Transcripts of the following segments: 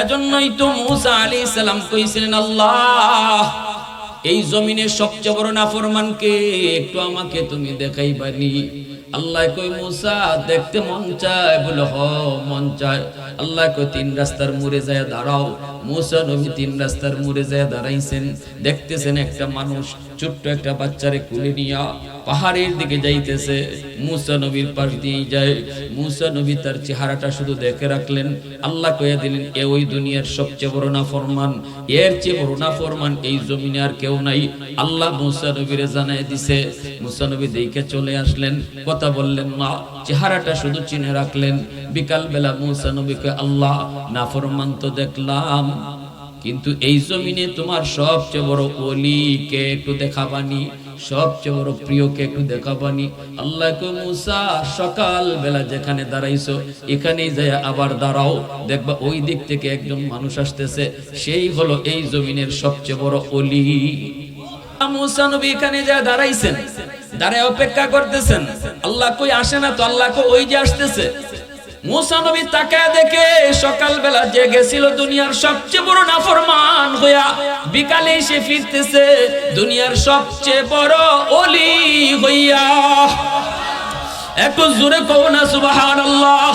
এজন্যই তো মুসা আলী সালাম কইছিলেন, আল্লাহ, এই জমিনের সবচেয়ে বড় নাফরমানকে একটু আমাকে তুমি দেখাইবানি আল্লাহ কই, মুসা, দেখতে মন চায়? বলে, হ, মন চায়। আল্লাহ কই, তিন রাস্তার মুড়ে যায় দাঁড়াও। মুসা নবী তিন রাস্তার মুড়ে যায় দাঁড়াইছেন। দেখতেছেন একটা মানুষ ছোট্ট একটা বাচ্চারে কুলে নিয়া পাহাড়ের দিকে যাইতেছে। মুসা নবীর পাশ দিয়ে যায়। মুসা নবী তার চেহারাটা শুধু দেখে রাখলেন। আল্লাহ কয়ে দিলেন, এ ওই দুনিয়ার সবচেয়ে বড় না ফরমান এর চেয়ে বড় না ফরমান এই জমিনে আর কেউ নাই। আল্লাহ মুসা নবীরে জানাই দিছে। মুসা নবী দেখে চলে আসলেন। কথা বললেন না চেহারাটা শুধু চিনে রাখলেন বিকাল বেলা মুসা নবীকে আল্লাহ না ফরমান তো দেখলাম। কিন্তু এই জমিনে তোমার সবচেয়ে বড় অলিকে একটু দেখাবানি, সবচেয়ে বড় প্রিয়কে একটু দেখাবানি? আল্লাহ মুসা সকাল বেলা যেখানে দাঁড়াইছো, এখানেই যায় আবার দাঁড়াও, দেখবা ওই দিক থেকে একজন মানুষ আসতেছে, সেই হলো এই জমিনের সবচেয়ে বড় অলি মুসা নবী এখানে যায় দাঁড়াইছেন। দাঁড়ায় অপেক্ষা করতেছেন। আল্লাহ কই আসে না তো? আল্লাহ কই ওই যে আসতেছে। মুসা নবী তাকায় দেখে সকালবেলা যে গেছিল দুনিয়ার সবচেয়ে বড় নাফরমান হইয়া বিকালে সে ফিরতেছে দুনিয়ার সবচেয়ে বড় অলি হইয়া। একটু জোরে কও না সুবাহান আল্লাহ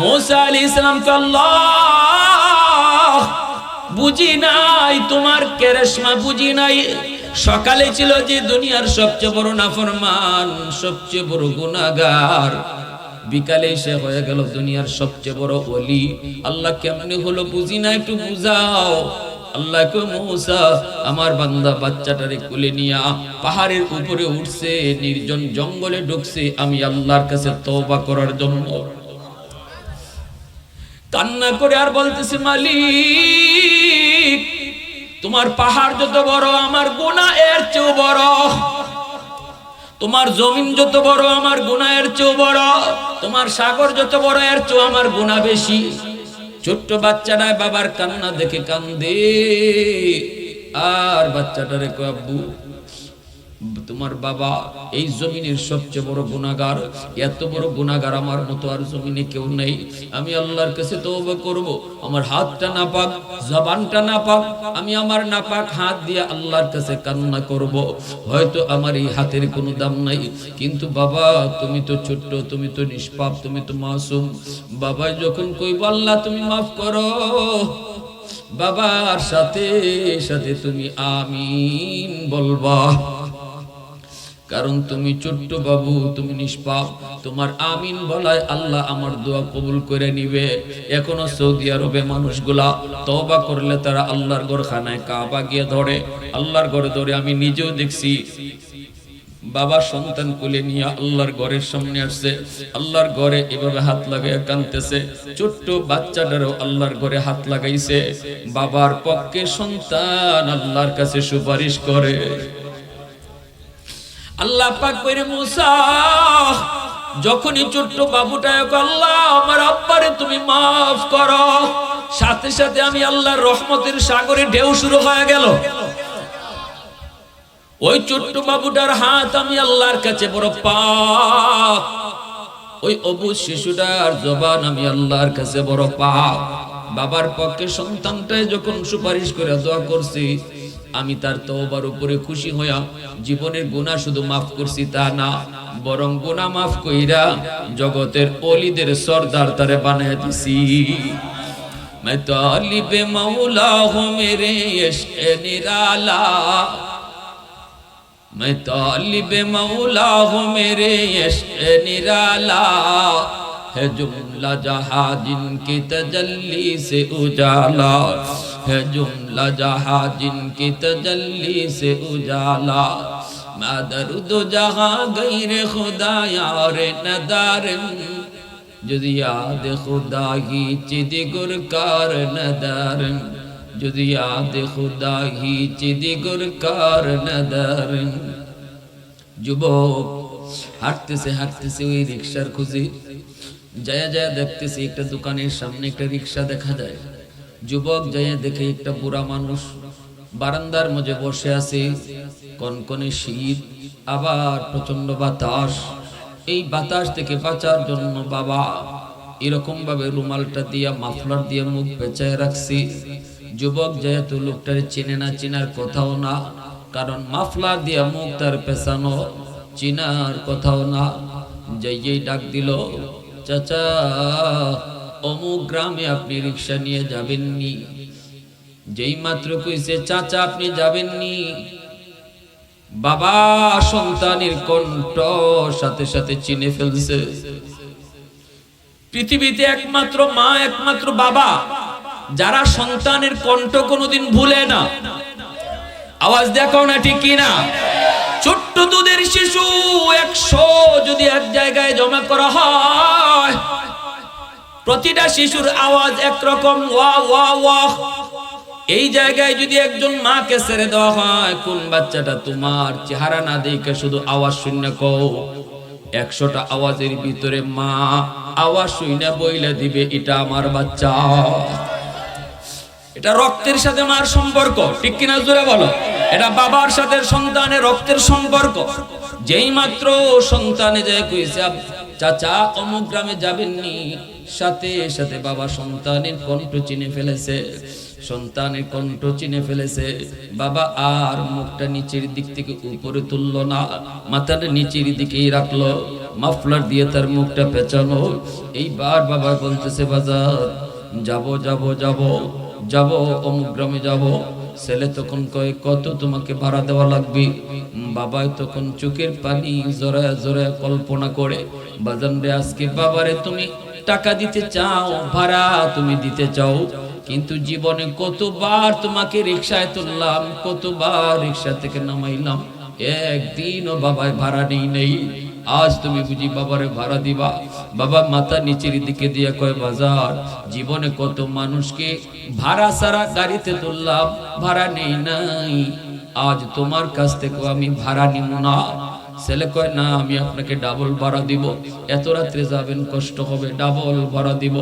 মুসা আলী ইসলাম আল্লাহ, বুঝি নাই, তোমার কেরেশমা বুঝি নাই। সকালে ছিল যে দুনিয়ার সবচেয়ে বড় নাফরমান, সবচেয়ে বড় গুনাহগার। বিকালে এসে হয়ে গেল দুনিয়ার সবচেয়ে বড় অলি আল্লাহ কেমনে হলো বুঝি না একটু বুঝাও। আল্লাহ মৌসা, আমার বান্দা বাচ্চাটারে কুলে নিয়া পাহাড়ের উপরে উঠছে, নির্জন জঙ্গলে ঢুকছে, আমি আল্লাহর কাছে তওবা করার জন্য। কান্না করে আর বলতেছে, মালিক তোমার পাহাড় যত বড়, আমার গোনা এর চেয়েও বড়। তোমার জমিন যত বড়, আমার গুনাহের চেয়েও বড়। তোমার সাগর যত বড়, এর চেয়েও আমার গোনা বেশি। ছোট্ট বাচ্চাটা বাবার কান্না দেখে কান্দে। আর বাচ্চাটারে কয়, আব্বু তোমার বাবা এই জমিনের সবচেয়ে বড় গুনাহগার। এত বড় গুনাহগার আমার মতো আর জমিনে কেউ নেই। আমি আল্লাহর কাছে তওবা করব। আমার হাতটা না পাক জবানটা না পাক আমি আমার নাপাক হাত দিয়ে আল্লাহর কাছে কান্না করব। হয়তো আমার এই হাতের কোনো দাম নাই। কিন্তু বাবা, তুমি তো ছোট্ট, তুমি তো নিষ্পাপ, তুমি তো মাসুম। বাবা যখন কইব, আল্লাহ, তুমি মাফ করো। বাবার সাথে সাথে তুমি আমিন বলবা। কারণ তুমি ছোট্ট বাবু, তুমি নিষ্পাপ। তোমার আমিন বলায় আল্লাহ আমার দোয়া কবুল করে নিবে। এখনও সৌদি আরবে মানুষগুলা তওবা করলে তারা আল্লাহর ঘর খানায় কাবা গিয়ে ধরে। আল্লাহর ঘরে ধরে আমি নিজেও দেখছি, বাবা সন্তান কোলে নিয়ে আল্লাহর ঘরের সামনে আসছে। আল্লাহর ঘরে এভাবে হাত লাগাই কানতেছে ছোট্ট বাচ্চাটারও আল্লাহর ঘরে হাত লাগাইছে। বাবার পক্ষে সন্তান আল্লাহর কাছে সুপারিশ করে। আল্লাহ পাক কইরে, মুসা, যখনই ছোট্ট বাবুটা আল্লাহ, আমার আব্বারে তুমি মাফ করো। সাথে সাথে আমি আল্লাহর রহমতের সাগরে ঢেউ শুরু হয়ে গেল। ওই ছোট্ট বাবুটার হাত আমি আল্লাহর কাছে বড় পাক ওই অবুজ শিশুটার জবান আমি আল্লাহর কাছে বড় পাক বাবার পক্ষে সন্তানটাই যখন সুপারিশ করে দোয়া করছি আমি তার তওবার উপরে খুশি হইয়া জীবনের গুনাহ শুধু মাফ করছি তা না বরং গুনাহ মাফ কইরা জগতের অলিদের সর্দার তারে বানায় দিছি मैं तालिब मौला हूँ मेरे इश्क निराला मैं तालिब मौला हूँ मेरे इश्क निराला है जुमला जहाँ जिनकी तजल्ली से उजाला है जुमला जहाँ जिनकी तजल्ली से उजाला मैं दर्द जहाँ गैर खुदा यार नदार যদি याद खुदा ही चिद गुरकार नदार যদি याद खुदा ही चिद गुरकार नदार যুবক হাঁটতেছে হাঁটতেছে ওই রিক্সার খুঁজে যায় যায় দেখতেছে একটা দোকানের সামনে একটা রিক্সা দেখা যায় যুবক যায় দেখে একটা বুড়া মানুষ বারান্দার মধ্যে বসে আছে, কনকনে শীত, আবার প্রচণ্ড বাতাস। এই বাতাস থেকে বাঁচার জন্য বাবা এরকম ভাবে রুমালটা দিয়া, মাফলার দিয়ে মুখ পেঁচায় রাখছি। যুবক যেহেতু লোকটার চেনে না, চেনার কথাও না, কারণ মাফলার দিয়া মুখ তার পেছানো চিনার কথাও না। যেই ডাক দিল, চাচা অমুক গ্রামে আপনি রিক্সা নিয়ে যাবেননি। যেই মাত্র কইছে, চাচা, আপনি যাবেননি। বাবা সন্তানের কণ্ঠ সাথে সাথে চিনে ফেলছে। পৃথিবীতে একমাত্র মা, একমাত্র বাবা, যারা সন্তানের কণ্ঠ কোনোদিন ভুলে না। আওয়াজ দেখো না ঠিক কিনা? ছোট্ট দুধের শিশু একশো যদি এক জায়গায় জমা করা হয় প্রতিটা শিশুর আওয়াজ একরকম, ওয়া ওয়া ওয়া। এই জায়গায় যদি একজন মাকে ছেড়ে দেওয়া হয়, কোন বাচ্চাটা তোমার চেহারা না দেখে শুধু আওয়াজ শূন্য কও? একশোটা আওয়াজের ভিতরে মা আওয়াজ শুনে বইলে দিবে, এটা আমার বাচ্চা। এটা রক্তের সাথে মার সম্পর্ক, ঠিক কিনা জোরে বলো? এটা বাবার সাথে সন্তানের রক্তের সম্পর্ক। যেই মাত্র সন্তানে যায় কইছে চাচা অমুক গ্রামে যাবেননি। সাথে সাথে বাবা সন্তানের কণ্ঠ চিনে ফেলেছে। সন্তানের কণ্ঠ চিনে ফেলেছে। বাবা আর মুখটা নিচের দিক থেকে উপরে তুললো না, মাথাটা নিচের দিকেই রাখল। মাফলার দিয়ে তার মুখটা পেঁচানো। এইবার বাবা বলতেছে, বাজার, যাব যাব যাব যাব, অমুক গ্রামে যাব। ছেলে তখন কয়, কত তোমাকে ভাড়া দেওয়া লাগবে? বাবাই তখন চোখের পানি জোড়ায় জোড়ায় কল্পনা করে বাজান রে আজকে, বাবারে তুমি টাকা দিতে চাও, ভাড়া তুমি দিতে চাও, কিন্তু জীবনে কতবার তোমাকে রিক্সায় তুললাম, কতবার রিক্সা থেকে নামাইলাম, একদিনও বাবায় ভাড়া নেই নেই। আজ তুমি বুঝি বাবারে ভাড়া দিবা? বাবা মাথা নিচের দিকে দিয়ে কয়, বাজার, জীবনে কত মানুষকে ভাড়া সারা গাড়িতে তুললাম, ভাড়া নেই নাই। আজ তোমার কাছ থেকে আমি ভাড়া নিব না। ছেলে কয়, না, আমি আপনাকে ডাবল ভাড়া দিব। এত রাত্রে যাবেন, কষ্ট হবে ডাবল ভাড়া দিব।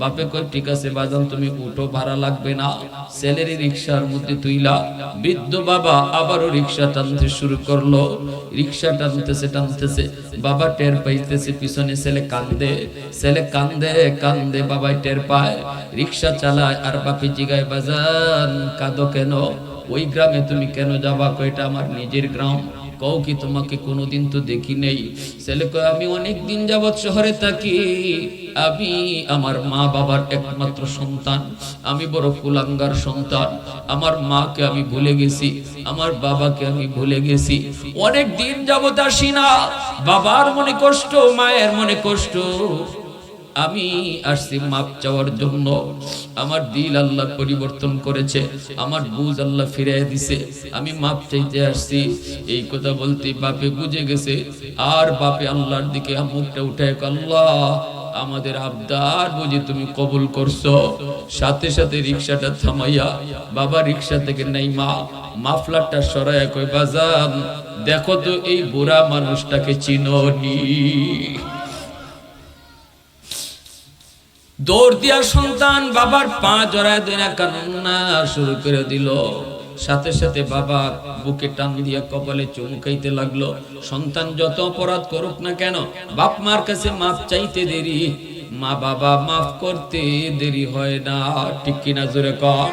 বাপে কয়, ঠিক আছে বাজান তুমি উঠো, ভাড়া লাগবে না। ছেলের রিক্সার মধ্যে তুইলা। বৃদ্ধ বাবা আবারও রিক্সা টানতে শুরু করল। রিক্সা টানতেছে টানতেছে। বাবা টের পাইতেছে, পিছনে ছেলে কান্দে। ছেলে কান্দে কান্দে বাবাই টের পায়। রিক্সা চালায়, আর বাপি জিগায় বাজান কাঁদো কেন? ওই গ্রামে তুমি কেন যাবা? কয়টা আমার নিজের গ্রাম। কও কি তোমাকে কোনোদিন তো দেখি নেই? ছেলে কয়, আমি অনেক দিন যাবৎ শহরে থাকি। আমি আমার মা বাবার একমাত্র সন্তান। আমি বড় কুলাঙ্গার সন্তান। আমার মাকে আমি ভুলে গেছি। আমার বাবাকে আমি ভুলে গেছি। অনেক দিন যাবৎ আসি না। বাবার মনে কষ্ট, মায়ের মনে কষ্ট। আমি আসছি মাপ চাওয়ার জন্য। আমার দিল আল্লাহ পরিবর্তন করেছে, আমার বুঝ আল্লাহ ফিরিয়ে দিছে। আমি মাপ চাইতে আসছি। এই কথা বলতে বাপে বুঝে গেছে। আর বাপে আল্লাহর দিকে মুখটা উঠে আল্লাহ, আমাদের আবদার বুঝি তুমি কবুল করছ। সাথে সাথে রিক্সাটা থামাইয়া বাবা রিক্সা থেকে নাই মা মাফলারটা সরাইয়া কই বাজান, দেখো তো এই বুড়া মানুষটাকে চিনোনি। দৌড় দিয়া সন্তান বাবার পা জড়ায় দিনা কান্না শুরু করে দিল। সাথে সাথে বাবা বুকে টান দিয়া কপালে চমকাইতে লাগল। সন্তান যত অপরাধ করুক না কেন, বাপ মার কাছে মাফ চাইতে দেরি। মা বাবা মাফ করতে দেরি হয় না, ঠিক কিনা জোরে কর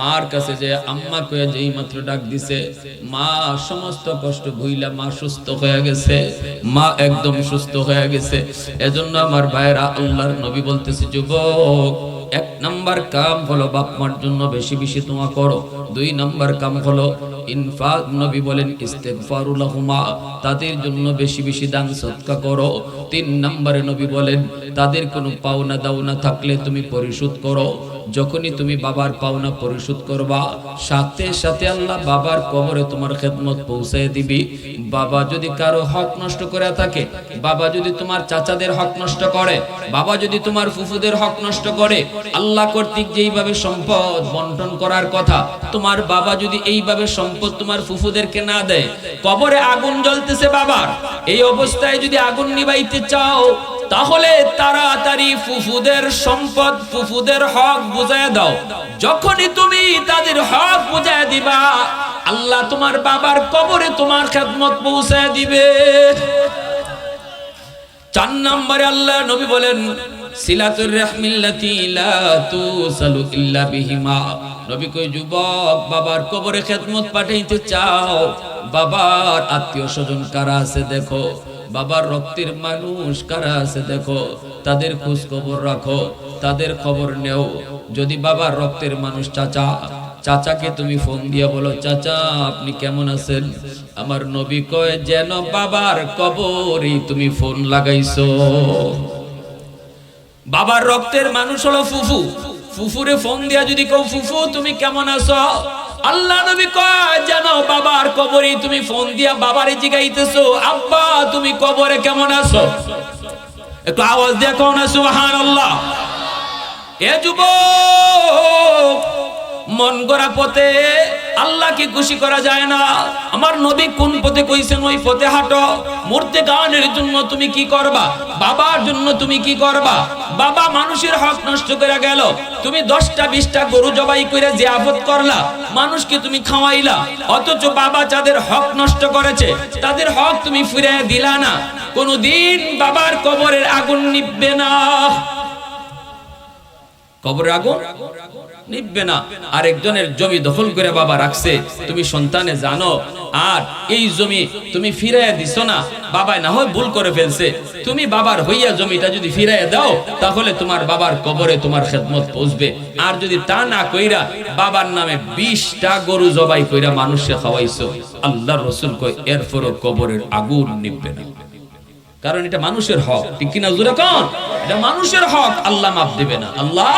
মার কাছে যে আম্মা কয়ে যেই মাত্র ডাক দিছে, মা সমস্ত কষ্ট ভুইলা মা সুস্থ হয়ে গেছে, মা একদম সুস্থ হয়ে গেছে। এজন্য আমার ভাইরা আল্লাহর নবী বলতেছে, যুবক, এক নাম্বার কাম হলো বাপ মার জন্য বেশি বেশি তোমা করো। দুই নাম্বার কাম হলো ইনফাক, নবী বলেন ইস্তেগফারুলাহুমা তাদের জন্য বেশি বেশি দান, সৎকা করো। তিন নম্বরে নবী বলেন, তাদের কোনো পাওনা দাওনা থাকলে তুমি পরিশোধ করো। যখনই তুমি বাবার পাওনা পরিশোধ করবা, সাথে সাথে আল্লাহ বাবার কবরে তোমার খেদমত পৌঁছায় দিবি। বাবা যদি কারও হক নষ্ট করে থাকে, বাবা যদি তোমার চাচাদের হক নষ্ট করে, বাবা যদি তোমার ফুফুদের হক নষ্ট করে, আল্লাহ কর্তৃক যেইভাবে সম্পদ বন্টন করার কথা, তোমার বাবা যদি এইভাবে সম্পদ তোমার ফুফুদেরকে না দেয়, কবরে আগুন জ্বলতেছে বাবার। এই অবস্থায় যদি আগুন নিবাইতে চাও তাহলে তাড়াতাড়ি ফুফুদের সম্পদ ফুফুদের হক বুঝায় দাও। যখনই তুমি তাদের হক বুঝায় দিবা, আল্লাহ তোমার বাবার কবরে তোমার খেদমত পৌঁছায় দিবে। চার নম্বরে আল্লাহ নবী বলেন বাবার আত্মীয় স্বজন কারা আছে দেখো। বাবার রক্তের মানুষ কারা আছে দেখো? তাদের খোঁজ খবর রাখো, তাদের খবর নেও। যদি বাবার রক্তের মানুষ চাচা, চাচাকে তুমি ফোন দিয়ে বলো, চাচা, আপনি কেমন আছেন? আমার নবী কয়, যেন বাবার কবরই তুমি ফোন লাগাইছো। বাবার রক্তের মানুষ হলো ফুফু। ফুফুরে ফোন দিয়া যদি কও, ফুফু, তুমি কেমন আছো? আল্লাহ নবী কয় যেন বাবার কবরে তুমি ফোন দিয়া বাবারে জিগাইতেছো। আব্বা, তুমি কবরে কেমন আছো? একটু আওয়াজ দিয়ে কোন সুবহানাল্লাহ। এ যুবক মন গড়া পথে আল্লাহকে খুশি করা যায় না। আমার নবী কোন পথে কইছেন, ওই পথে হাঁটো। মূর্তি গানের জন্য তুমি কি করবা? বাবার জন্য তুমি কি করবা? বাবা মানুষের হক নষ্ট করে গেল। তুমি দশটা, বিশটা গরু জবাই করে যে আফত করলা। মানুষকে তুমি খাওয়াইলা। অথচ বাবা যাদের হক নষ্ট করেছে, তাদের হক তুমি ফিরে দিলা না। কোনদিন বাবার কবরের আগুন নিববে না। কবরের আগুন? নিববে না। আর একজনের জমি দখল করে বাবা রাখছে। তুমি সন্তানে জানো, আর এই জমি তুমি ফিরাইয়া দিছো না। বাবাই না হয় ভুল করে ফেলছে। তুমি বাবার হইয়া জমিটা যদি ফিরাইয়া দাও, তাহলে তোমার বাবার কবরে তোমার খেদমত পৌঁছবে। আর যদি তা না কইরা বাবার নামে বিশটা গরু জবাই কইরা মানুষে খাওয়াইছো আল্লাহ রসুল কই এরপরও কবরের আগুন নিববে না। কারণ এটা মানুষের হক। ঠিক কিনা জোরে কন? এটা মানুষের হক আল্লাহ মাফ দিবে না। আল্লাহ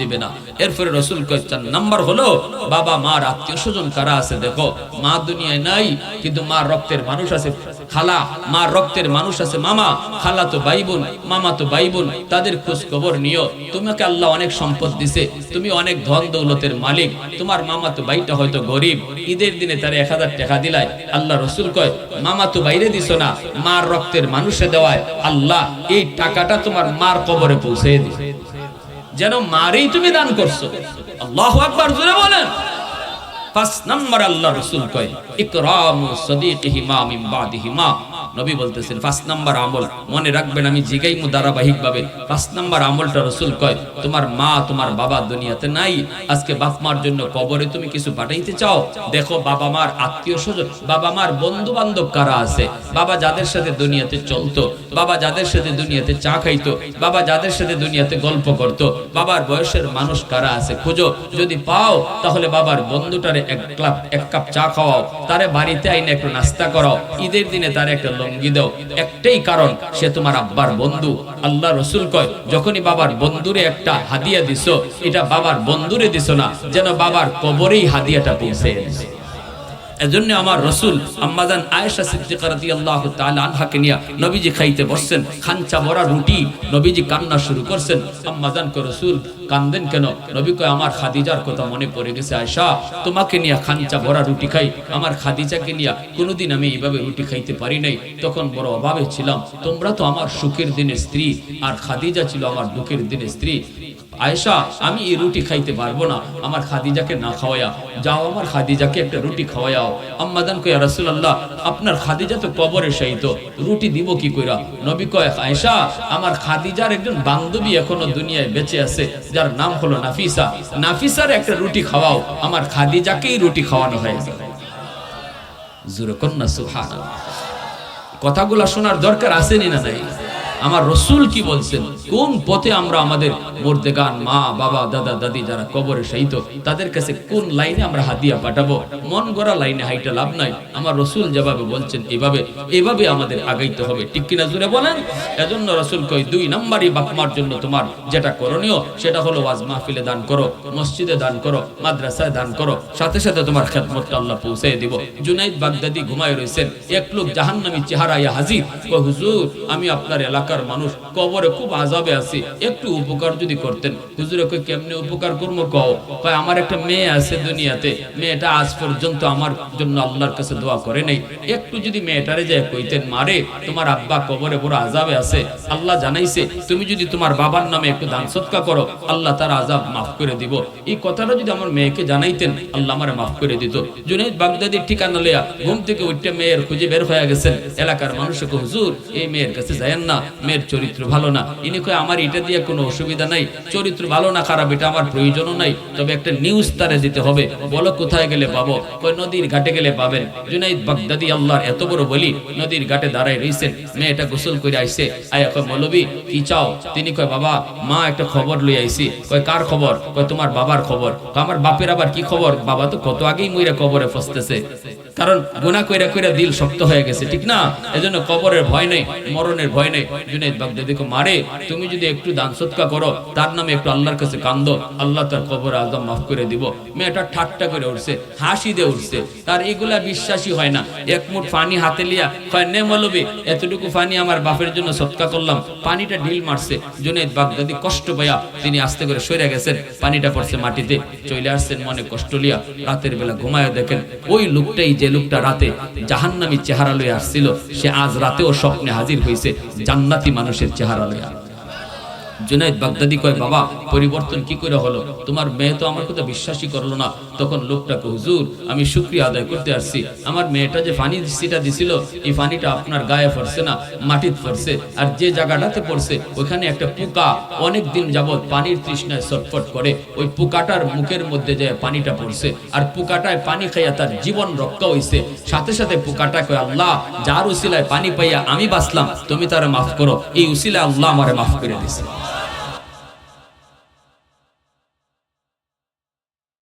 দিবে না। এরপরে রসুল কয়, চার নাম্বার হলো, বাবা, মার আত্মীয় স্বজন কারা আছে দেখো। মা দুনিয়ায় নাই, কিন্তু মা রক্তের মানুষ আছে। খালা মা রক্তের মানুষ আছে মামা। খালা তো ভাই বোন মামা তো ভাই বোন তাদের খোঁজ খবর নিও। তোমাকে আল্লাহ অনেক সম্পদ দিছে, তুমি অনেক ধন দৌলতের মালিক। তোমার মামা তো ভাইটা হয়তো গরিব। ঈদের দিনে তার এক হাজার টাকা দিলাই আল্লাহ রসুল কয়, মামা তো বাইরে দিছো না, মার রক্তের মানুষে দেওয়ায় আল্লাহ এই টাকাটা তোমার মার কবরে পৌঁছে দিছে যেন মারেই তুমি দান করছ। আল্লাহ আকবার জোরে বলেন। পাঁচ নাম্বার আল্লাহ রসুল কয়, ইকরামু সদিকিহি মা মিন বাদিহি মা নবী বলতেছেন পাঁচ নাম্বার আমল, মনে রাখবেন আমি জিগাইমু ধারাবাহিক ভাবে পাঁচ নাম্বার আমলটা রসুল কয়, তোমার মা, তোমার বাবা দুনিয়াতে নাই, আজকে বাপ মার জন্য কবরে তুমি কিছু পাঠাইতে চাও? দেখো বাবা মার আত্মীয় স্বজন, বাবা মার বন্ধু বান্ধব কারা আছে? বাবা যাদের সাথে দুনিয়াতে চলতো, বাবা যাদের সাথে দুনিয়াতে চা খাইতো, বাবা যাদের সাথে দুনিয়াতে গল্প করতো, বাবার বয়সের মানুষ কারা আছে খুঁজো। যদি পাও, তাহলে বাবার বন্ধুটারে এক কাপ এক কাপ চা খাওয়াও, তারে বাড়িতে আইনে একটু নাস্তা করাও। ঈদের দিনে তারে একটা লঙ্গি দাও একটাই কারণ, সে তোমার আব্বার বন্ধু। আল্লাহ রসুল কয়, যখনই বাবার বন্ধুরে একটা হাদিয়া দিছো, এটা বাবার বন্ধুরে দিছো না, যেন বাবার কবরেই হাদিয়াটা পৌঁছে এজন্য আমার রসুল আম্মাজান আয়েশা সিদ্দিকা রাদিয়াল্লাহু তাআলা আনহাকে নিয়া নবীজি খাইতে বসছেন। খাঞ্চা ভরা রুটি নবীজি কান্না শুরু করছেন। আম্মাজান কো রসুল কান্দেন কেন? নবী কয়, আমার খাদিজার কথা মনে পড়ে গেছে আয়েশা। তোমাকে নিয়া খাঞ্চা ভরা রুটি খাই। আমার খাদিজাকে নিয়া কোনোদিন আমি এইভাবে রুটি খাইতে পারি নাই। তখন বড় অভাবে ছিলাম। তোমরা তো আমার সুখের দিনের স্ত্রী, আর খাদিজা ছিল আমার দুঃখের দিনের স্ত্রী। আয়েশা, আমি এই রুটি খাইতে পারব না। আমার খাদিজাকে না খাওয়ায়া। যাও আমার খাদিজাকে একটা রুটি খাওয়ায়াও। আম্মাদান কয়া রাসূলুল্লাহ, আপনার খাদিজা তো কবরে শায়িত। রুটি দিব কি কইরা? নবী কয়, আয়েশা, আমার খাদিজার একজন বান্ধবী এখনও দুনিয়ায় বেঁচে আছে। যার নাম হলো নাফিসা। নাফিসার একটা রুটি খাওয়াও, আমার খাদিজাকেই রুটি খাওয়ানো হয়েছে। জুরকন্যা কন্যা সুবহানাল্লাহ। কথাগুলা শোনার দরকার আসেনি না নাই? আমার রসুল কি বলছেন? কোন পথে আমরা আমাদের মর্দেগান মা, বাবা, দাদা, দাদি যারা কবরে শাহিত তাদের কাছে কোন লাইনে আমরা হাতিয়া পাঠাবো? মন গড়া লাইনে হাইটা লাভ নাই। আমার রসুল যেভাবে বলছেন, এভাবে এভাবে আমাদের আগাইতে হবে। ঠিক কিনা জুড়ে বলেন? এজন্য রসুল কই দুই নাম্বারই বাপমার জন্য তোমার যেটা করণীয়, সেটা হলো ওয়াজ মাহফিলে দান করো, মসজিদে দান করো, মাদ্রাসায় দান করো। সাথে সাথে তোমার খেদমতটা আল্লাহ পৌঁছে দিব। জুনাইদ বাগদাদি ঘুমায় রয়েছেন এক লোক জাহান্নামী চেহারা ইয়া হাজির ও হুজুর, আমি আপনার এলাকার মানুষ। কবরে খুব আজাবে আছি। একটু উপকার যদি করতেন। হুজুরে কই কেমনে উপকার করব কও? কয়, আমার একটা মেয়ে আছে দুনিয়াতে। মেয়েটা আজ পর্যন্ত আমার জন্য আল্লাহর কাছে দোয়া করে নাই। একটু যদি মেয়েটারে যায় কইতেন, মারে, তোমার আব্বা কবরে বড় আজাবে আছে। আল্লাহ জানাইছে, তুমি যদি তোমার বাবার নামে একটু দান সৎকা করো, আল্লাহ তার আজাব মাফ করে দিব। এই কথাটা যদি আমার মেয়েকে জানাইতেন, আল্লাহ আমার মাফ করে দিত। জুনাইদ বাগদাদির ঠিকানা লইয়া ঘুম থেকে উঠতে মেয়ের খুঁজে বের হয়ে গেছেন। এলাকার মানুষকে হুজুর, এই মেয়ের কাছে যায়েন না। মেয়ের চরিত্র ভালো না। ইনি কয়, আমার এটা দিয়ে কোনো অসুবিধা নাই। চরিত্র ভালো না, খারাপ, এটা আমার প্রয়োজনও নাই। তবে একটা নিউজ তারে দিতে হবে। বলো কোথায় গেলে পাবো? কয়, নদীর ঘাটে গেলে পাবেন। জুনাইদ বাগদাদি আল্লাহর এত বড় বলি, নদীর ঘাটে দাঁড়ায় রইছেন। মেয়েটা গোসল করে আইছে। আয়া কয়, মৌলবী, কি চাও? তিনি কয়, বাবা, মা একটা খবর লই আইছি। কয়, কার খবর? কয়, তোমার বাবার খবর। আমার বাপের আবার কি খবর? বাবা তো কত আগেই মইরা কবরে ফসতেছে। কারণ গুনাহ কইরা কইরা দিল শক্ত হয়ে গেছে, ঠিক না? এজন্য কবরের ভয় নেই, মরণের ভয় নেই। জুনাইদ বাগদাদি কো মারে, তুমি যদি একটু দান সৎকা করো, তার নামে একটু আল্লাহর কাছে কান্দো, আল্লাহ তার কবর আদম মাফ করে দিব। মেয়েটা ঠাট্টা করে উঠছে, হাসি দিয়ে উঠছে। তার এগুলা বিশ্বাসই হয় না। এক মুঠ পানি হাতে লিয়া কয়, নে মৌলবী, এতটুকু পানি আমার বাপের জন্য সৎকা করলাম। পানিটা ঢিল মারছে। জুনাইদ বাগদাদি কষ্ট পাইয়া তিনি আস্তে করে সরে গেছেন। পানিটা পড়ছে মাটিতে। চলে আসছেন মনে কষ্ট লিয়া। রাতের বেলা ঘুমায় দেখেন, ওই লোকটাই যে লোকটা রাতে জাহান্নামী চেহারা লয়ে আসছিল, সে আজ রাতেও স্বপ্নে হাজির হয়েছে জান্নাতি মানুষের চেহারা লইয়া জুনাইদ বাগদাদি কয়, বাবা, পরিবর্তন কি করে হলো? তোমার মেয়ে তো আমার কথা বিশ্বাসই করল না। তখন লোকটাকে, হুজুর, আমি শুক্রিয়া আদায় করতে আসছি। আমার মেয়েটা যে পানি সিটা দিছিল, এই পানিটা আপনার গায়ে পড়ছে না, মাটিত পড়ছে। আর যে জায়গাটাতে পড়ছে, ওখানে একটা পোকা অনেক দিন যাবৎ পানির তৃষ্ণায় ছটফট করে। ওই পোকাটার মুখের মধ্যে যে পানিটা পড়ছে, আর পোকাটায় পানি খাইয়া তার জীবন রক্ষা হইছে। সাথে সাথে পোকাটা কয়, আল্লাহ, যার উসিলায় পানি পাইয়া আমি বাঁচলাম, তুমি তারা মাফ করো। এই উসিলায় আল্লাহ আমারে মাফ করে দিছে।